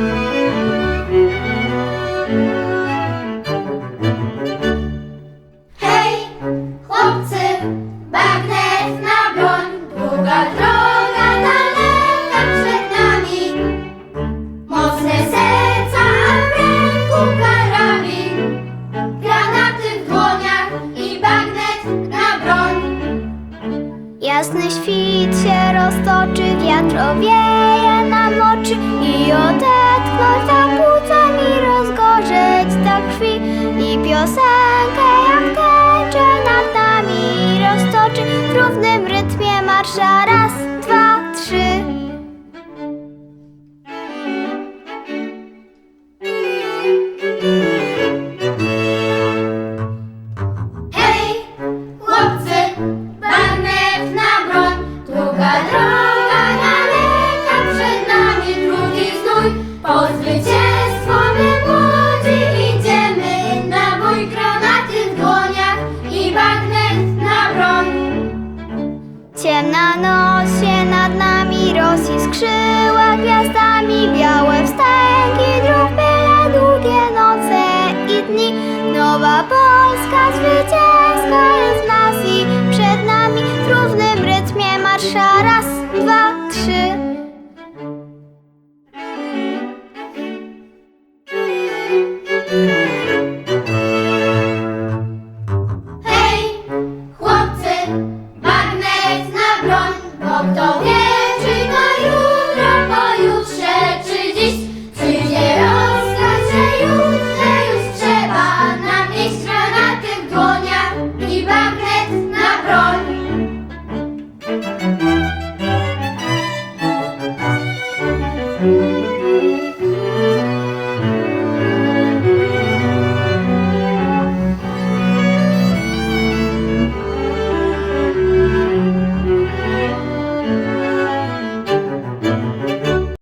Música Jasny świt się roztoczy, wiatr owieje nam oczy i odetchnąć za płucami rozgorzeć ta krwi. I piosenkę jak tęczę nad nami roztoczy w równym rytmie marsza długa droga daleka przed nami, drugi znój, po zwycięstwo my młodzi idziemy na bój, granaty w dłoniach i bagnet na broń. Ciemna noc się nad nami roziskrzyła gwiazdami Białe wstęgi. Dróg, byle długie noce i dni. Nowa Polska zwycięska jest w 감.